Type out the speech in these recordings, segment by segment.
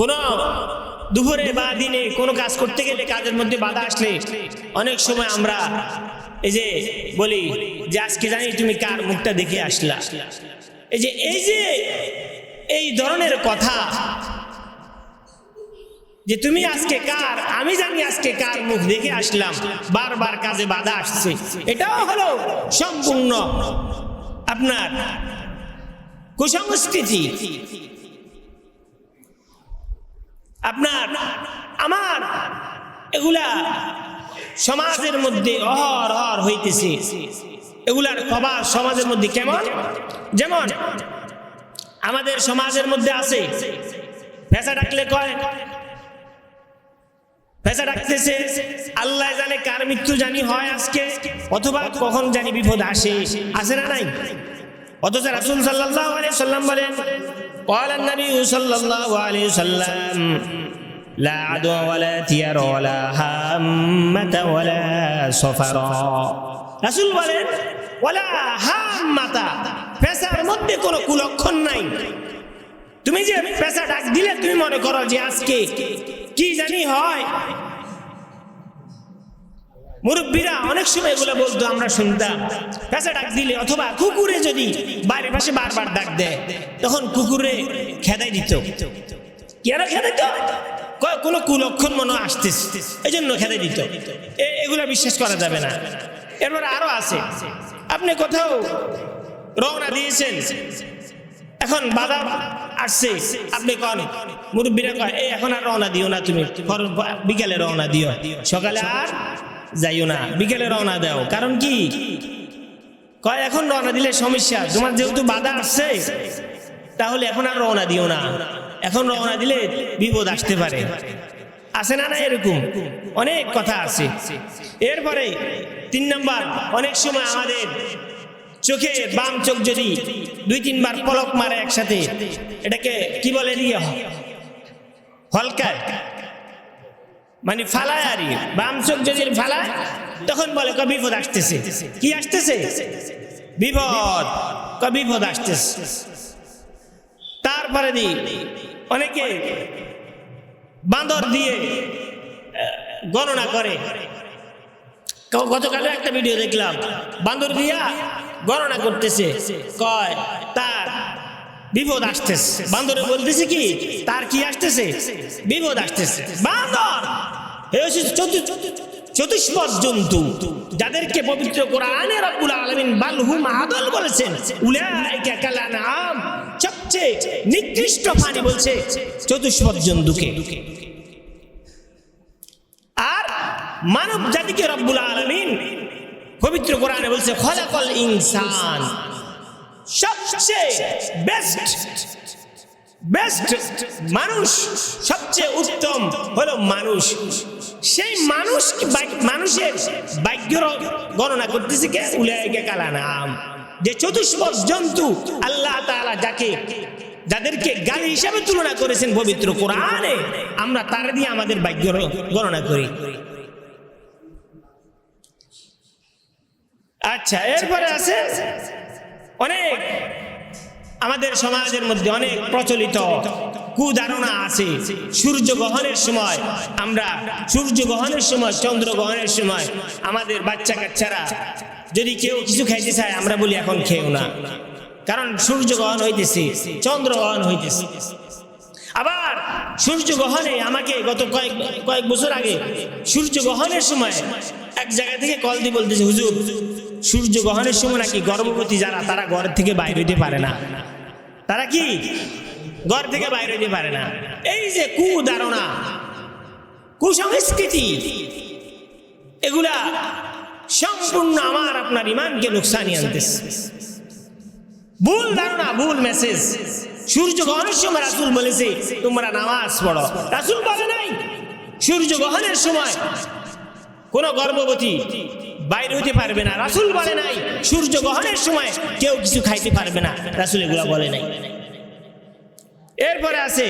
কোনো দুপুরে বা দিনে কোনো কাজ করতে গেলে কাজের মধ্যে বাধা আসলে অনেক সময় আমরা এই যে বলি যে আজকে জানি তুমি কার মুখটা দেখে আসলা। এই যে এই যে এই ধরনের কথা যে তুমি আজকে কার, আমি জানি আজকে কার মুখ দেখে আসলাম, বারবার কাজে বাধা আসছে। এটাও হলো সম্পূর্ণ আপনার কুসংস্কৃতি। আপনার, আমার, এগুলা সমাজের মধ্যে অহর অহর হইতেছে। এগুলার খবর সমাজের মধ্যে কেমন? যেমন, আমাদের সমাজের মধ্যে আছে পেশা ডাকলে কয়? পেশা ডাকতেছে, আল্লাহ জানে কার মৃত্যু জানি হয় আজকে, অথবা কখন জানি বিপদ আসে আসে না নাই? অথচ রাসূল আলাইহি সাল্লাম বলেন قال النبي صلى الله عليه وسلم لا عدوى ولا تير ولا هامة ولا صفرا রাসূল বলেন ওয়ালা হাম্মাতা পেশার মধ্যে কোনো কুলক্ষণ নাই তুমি যে পেশা ডাক দিলে তুমি মনে করো যে আজকে কি জানি হয় মুরব্বীরা অনেক সময় এগুলো বলতো, আমরা শুনতাম। পেশা ডাক দিলে অথবা কুকুরে যদি বাড়ির পাশে বারবার ডাক দেয়, তখন কুকুরে খেদাই দিত। কেন খেদাই ক- কোনো কুলক্ষণ মনে আসতেছে। এই জন্য খেদাই দিত। এগুলো বিশ্বাস করা যাবে না। এরপর আরও আছে। আপনি কোথাও রওনা দিয়েছেন? এখন বাধা আসছে। আপনি কন? মুরব্বীরা কয়, এই এখন আর রওনা দিও না তুমি। বিকেলে রওনা দিও। সকালে আর যাইও না বিকেলে রওনা দাও। কারণ কি? কয় এখন রওনা দিলে সমস্যা। তোমার যেহেতু বাধা আসছে তাহলে এখন আর রওনা দিও না। এখন রওনা দিলে বিপদ আসতে পারে। আছে না না এরকম? অনেক কথা আছে। এরপরে তিন নম্বর অনেক সময় আমাদের চোখে বাম চোখ যদি দুই তিনবার পলক মারে একসাথে এটাকে কি বলে দিয়ে? হলকায়। মানে ফালায় আর বাম চোখ যদি ফালায়, তখন বলে ক বিপদ আসতেছে। কি আসতেছে? বিপদ। ক বিপদ আসতেছে। তারপরে দি অনেকে বাঁদর দিয়ে গণনা করে। গ- গতকালও একটা ভিডিও দেখলাম। বান্দর দিয়া গণনা করতেছে। কয়, তার বিপদ আসতেছে। বান্দরে বলতেছে কি, তার কি আসতেছে? বিপদ আসতেছে। বান্দর! জন্তু, যাদেরকে পবিত্র বলেছেন বলছে জন্তুকে। আর মানব জাতিকে রব্বুল আলমিন পবিত্র কোরআনে বলছে, খলাকল ইনসান। সবচেয়ে উত্তম মানুষ। সেই গণনা কে? যে চতুষ্পদ জন্তু আল্লাহ তাআলা যাকে, যাদেরকে গালি হিসাবে তুলনা করেছেন পবিত্র কোরআনে, আমরা তার দিয়ে আমাদের ভাগ্য গণনা করি। আচ্ছা এরপরে আছে অনেক আমাদের সমাজের মধ্যে অনেক প্রচলিত কুধারণা আছে। সূর্য গ্রহণের সময় আমরা সূর্য গ্রহণের সময়, চন্দ্র গ্রহণের সময় আমাদের বাচ্চা কাচ্চারা যদি কেউ কিছু খাইতে চায়, আমরা বলি এখন খেও না। কারণ সূর্য গ্রহণ হইতেছে, চন্দ্র গ্রহণ হইতেছে। আবার সূর্য গ্রহণে আমাকে গত কয়েক কয়েক বছর আগে সূর্য গ্রহণের সময় এক জায়গা থেকে কল দিয়ে বলতেছে, হুজুর সূর্য গ্রহণের সময় নাকি গর্ভবতী যারা, তারা ঘর থেকে বাইরে হইতে পারে না। তারা কি? ঘর থেকে বাইরে হইতে পারে না। এই যে কুধারণা, কুসংস্কৃতি, এগুলা সম্পূর্ণ আমার, আপনার ইমানকে নুকসানি আনতেছে। ভুল ধারণা, ভুল মেসেজ সূর্য গ্রহণের সময় রাসুল বলেছে, তোমরা নামাজ পড়ো। রাসুল বলে নাই, সূর্য গ্রহণের সময় কোন গর্ভবতী বাইরে হইতে পারবে না। রাসুল বলে নাই, সূর্য গ্রহণের সময় কেউ কিছু খাইতে পারবে না। রাসুল এগুলো বলে নাই। এরপরে আছে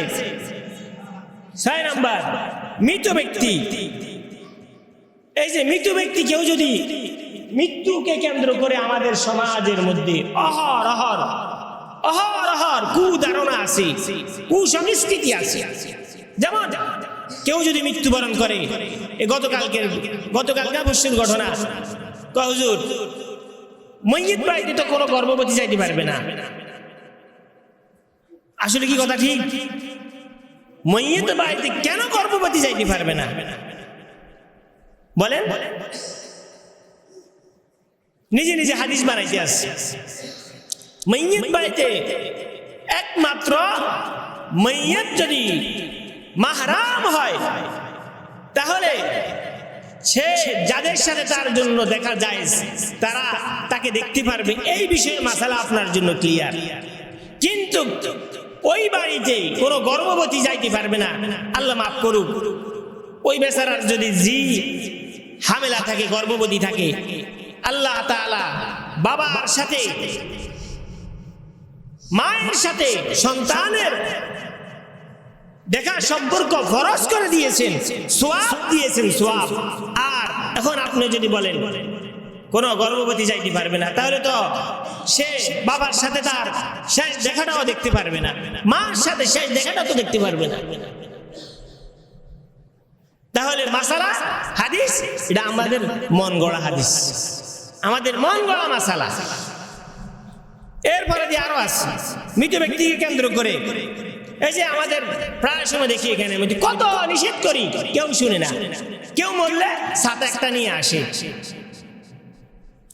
ছয় নাম্বার, মৃত ব্যক্তি। এই যে মৃত ব্যক্তি কেউ যদি মৃত্যুকে কেন্দ্র করে আমাদের সমাজের মধ্যে অহর অহর অহর অহর কুধারণা আছে, কুসংস্কৃতি আছে। যেমন কেউ যদি মৃত্যুবরণ করে গতকালকের গতকালকে অবশ্যই ঘটনা। হুজুর মৈয়ত বাড়িতে তো কোনো গর্ভবতী যাইতে পারবে না। আসলে কি কথা ঠিক? মৈয়ত বাড়িতে কেন গর্ভবতী যাইতে পারবে না? বলেন। নিজে নিজে হাদিস বানাইতে আসছে মৈয়ত বাড়িতে একমাত্র মৈয়ত যদি মাহরাম হয়। তাহলে সে যাদের সাথে তার জন্য দেখা যায়, তারা তাকে দেখতে পারবে। এই বিষয়ে মাসালা আপনার জন্য ক্লিয়ার কিন্তু ওই বাড়িতে কোনো গর্ভবতী যাইতে পারবে না। আল্লাহ মাফ করুক। ওই বেচারার যদি জি হামেলা থাকে, গর্ভবতী থাকে, আল্লাহ তাআলা বাবার সাথে, মায়ের সাথে, সন্তানের দেখা সম্পর্ক ফরজ করে দিয়েছেন, সোয়াব দিয়েছেন, সোয়াব। আর এখন আপনি যদি বলেন, কোনো গর্ভবতী যাইতে পারবে না, তাহলে তো সে বাবার সাথে তার শেষ দেখাটাও দেখতে পারবে না, মার সাথে শেষ দেখাটাও তো দেখতে পারবে না। তাহলে মাসালা, হাদিস, এটা আমাদের মন গড়া হাদিস। আমাদের মন গড়া মাসালা। এরপরে দিয়ে আরও আছে, মৃত ব্যক্তিকে কেন্দ্র করে এই যে আমাদের প্রায় সময় দেখি এখানে কত নিষেধ করি? কেউ শুনে না। কেউ মরলে সাত একটা নিয়ে আসে।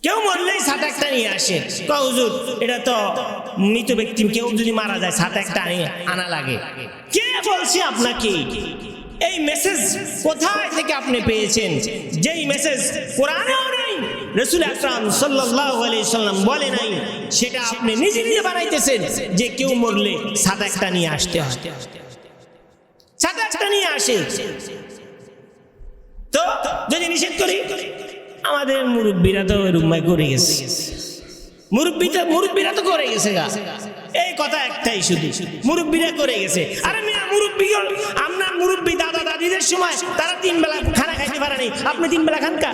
কেউ মরলেই সাত একটা নিয়ে আসে। ক হুজুর, এটা তো মৃত ব্যক্তি, কেউ যদি মারা যায়, সাত একটা আনি- আনা লাগে। কে বলছে আপনাকে? এই মেসেজ কোথায় থেকে আপনি পেয়েছেন? যেই মেসেজ কোরআনেও নেই রসুল আকরাম সাল্লাল্লাহু আলাইহি সাল্লাম বলে নাই, সেটা আপনি নিজে নিজে বানাইতেছেন যে কেউ মরলে একটা নিয়ে আসতে হয়। সাত একটা নিয়ে আসে। তো যদি নিষেধ করি, আমাদের মুরব্বীরা তো রুমাই করে গেছে। মুরব্বীটা মুরব্বীরা তো করে গেছে গা। এই কথা একটাই শুধু, মুরব্বীরা করে গেছে। আরে মিয়া, মুরব্বী আপনার মুরব্বী দাদা দাদিদের সময় তারা তিন বেলা খানা খাইতে পারে নাই। আপনি তিন বেলা খান কা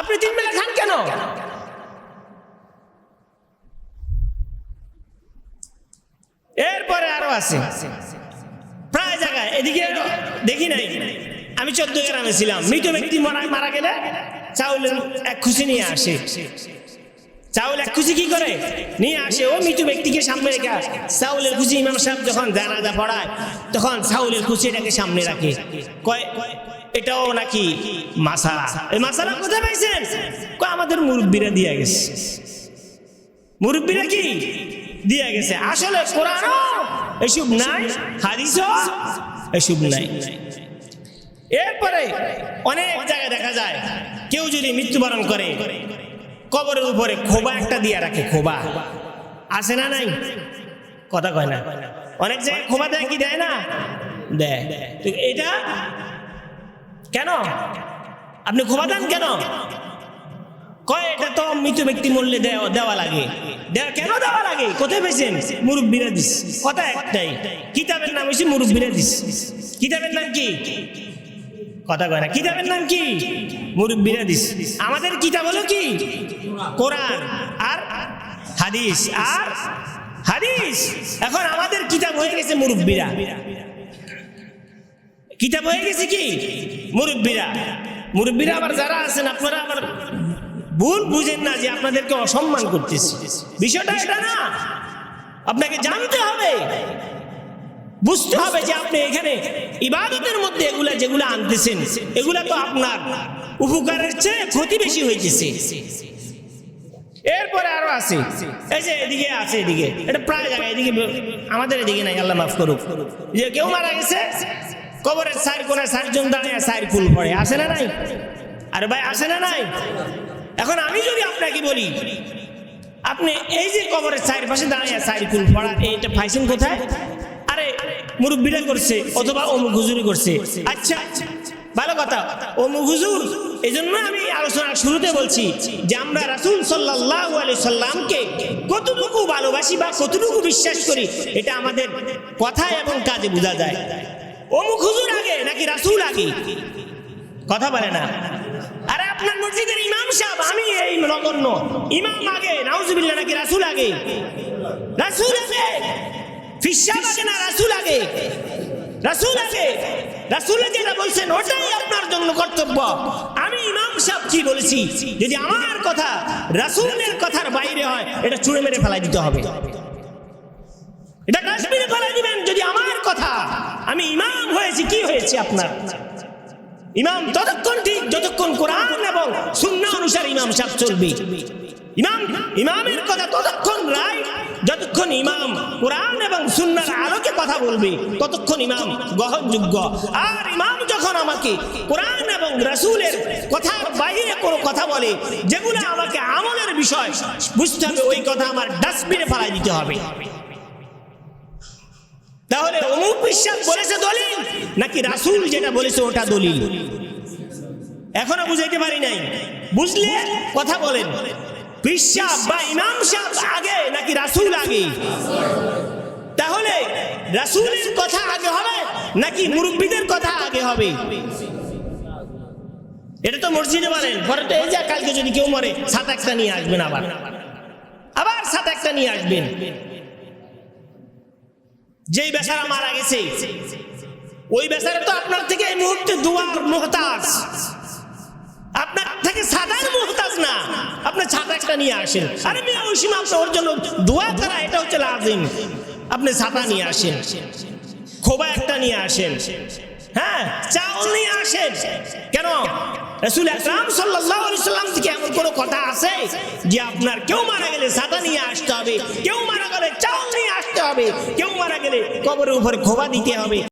আপনি তিন বেলা খান কেন? এরপরে আরও আছে। প্রায় জায়গায়। এদিকে দেখি নাই। আমি চোদ্দ গ্রামে ছিলাম মৃত ব্যক্তি মারা গেলে চাউলের এক খুশি নিয়ে আসে। চাউল এক খুশি কি করে? নিয়ে আসে। ও মৃত ব্যক্তিকে সামনে রেখে চাউলের খুশি ইমাম সাহেব যখন জানাজা পড়ায়, তখন চাউলের খুশিটাকে সামনে রাখে। কয় এটাও নাকি মাসালা। এই মাসালা কোথায় পাইছেন? আমাদের মুরব্বীরা দিয়ে গেছে। মুরব্বীরা কি? দিয়ে গেছে। আসলে কোরআন এসব নাই হাদিস এসব নাই। এরপরে অনেক জায়গায় দেখা যায়, কেউ যদি মৃত্যুবরণ করে, কবরের উপরে খোবা একটা দিয়ে রাখে, খোবা। আছে না নাই? কথা কয় না। অনেক জায়গায় খোবা দেয় কি দেয় না? দেয়। এটা কেন? আপনি দেন কেন? কয়, এটা তো মৃত ব্যক্তি মূল্যে দেওয়া লাগে। কেন দেওয়া লাগে? কোথায় পেয়েছেন? মুরব্বীরা দিস। কথা একটাই, কিতাবের নাম হয়েছে মুরব্বীরা দিস। কিতাবের নাম কি? কথা কয় না, কিতাবের নাম কি? মুরব্বীরা দিস। আমাদের কিতাব হলো কি? কোরআন আর হাদিস। আর হাদিস। এখন আমাদের কিতাব হয়ে গেছে মুরব্বীরা। কিতাব হয়ে গেছে কি? মুরব্বীরা। মুরব্বীরা আবার যারা আছেন, আপনারা আবার ভুল বুঝেন না যে আপনাদেরকে অসম্মান করতেছি। বিষয়টা এটা না। আপনাকে জানতে হবে। বুঝতে হবে যে আপনি এখানে ইবাদতের মধ্যে এগুলা যেগুলো আনতেছেন, এগুলা তো আপনার উপকারের চেয়ে ক্ষতি বেশি হইতেছে। এরপরে আরও আছে। এই যে এদিকে আছে, এদিকে। এটা প্রায় জায়গায়, এদিকে আমাদের এদিকে নাই, আল্লাহ মাফ করুক। যে কেউ মারা গেছে কবরের সাইড কোনে চারজন দাঁড়িয়ে সাইড ফুল পড়ে আসে না নাই? আরে ভাই, আসে না নাই? এখন আমি যদি আপনাকে বলি, আপনি এই যে কবরের সাইর পাশে দাঁড়িয়ে সাইড ফুল পড়া এইটা পাইছেন কোথায়? আরে, মুরব্বীরা করছে, অথবা অমুক হুজুরি করছে। আচ্ছা ভালো কথা। অমুক হুজুর এই জন্য আমি আলোচনার শুরুতে বলছি যে আমরা রাসুল সাল্লাহ সাল্লামকে কতটুকু ভালোবাসি বা কতটুকু বিশ্বাস করি, এটা আমাদের কথায় এবং কাজে বোঝা যায়। অমুক হুজুর আগে নাকি রাসুল আগে? কথা বলে না। আরে আপনার মসজিদের ইমাম সাহেব, আমি এই নগণ্য। ইমাম আগে, নাউজুবিল্লাহ, নাকি রাসুল আগে? রাসুল আগে? ফিসাব আগে না রাসুল আগে? রাসূল আগে? রাসূল যেটা বলছেন, ওটাই আপনার জন্য কর্তব্য। আমি ইমাম সাহেব কি বলেছি? যদি আমার কথা রাসূলের কথার বাইরে হয়, এটা চুড়ে মেরে ফেলাই দিতে হবে। এটা ডাস্টবিনে ফেলাই দিবেন যদি আমার কথা আমি ইমাম হয়েছি, কি হয়েছে আপনার? ইমাম ততক্ষণ ঠিক, যতক্ষণ কোরআন এবং শূন্য অনুসারে ইমাম সাহেব চলবে। ইমাম, ইমামের কথা ততক্ষণ রায়, যতক্ষণ ইমাম কোরআন এবং সুন্নার আলোকে কথা বলবে, ততক্ষণ ইমাম গ্রহণযোগ্য। আর ইমাম যখন আমাকে কোরআন এবং রাসূলের কথার বাইরে কোনো কথা বলে, যেগুলো আমাকে আমলের বিষয় বুঝতে হবে, ওই কথা আমার ডাস্টবিনে ফেলাই দিতে হবে। তাহলে অমুক বিশ্বাস বলেছে দলিল? নাকি রাসূল যেটা বলেছে ওটা দলিল? এখনও বুঝাইতে পারি নাই। বুঝলে? কথা বলেন। বিশ্বাস বা ইমাম সাহেব আগে, নাকি রাসূল আগে? তাহলে রাসূলের কথা আগে হবে, নাকি মুরব্বীদের কথা আগে হবে? এটা তো মসজিদে বলেন, পরে তো এই যে কালকে যদি কেউ মরে, সাত একটা নিয়ে আসবেন আবার। আবার সাত একটা নিয়ে আসবেন। যেই বেচারা মারা গেছে, ওই বেচারা তো আপনার থেকে এই মুহূর্তে দুয়ার মোহতাজ। আপনার থেকে সাদার মোহতাজ না। আপনি ছাতা একটা নিয়ে আসেন। আরে মেয়ে ওই আপনি ওর জন্য দোয়া করা, এটা হচ্ছে লাজিম। আপনি ছাতা নিয়ে আসেন। খোবা একটা নিয়ে আসেন। হ্যাঁ চাউল নিয়ে আসেন। কেন? রসুল আকরাম আলাইহি সাল্লাম থেকে এমন কোনো কথা আছে যে আপনার কেউ মারা গেলে ছাতা নিয়ে আসতে হবে, কেউ মারা গেলে চাউল নিয়ে আসতে হবে, কেউ মারা গেলে কবরের উপর খোবা দিতে হবে?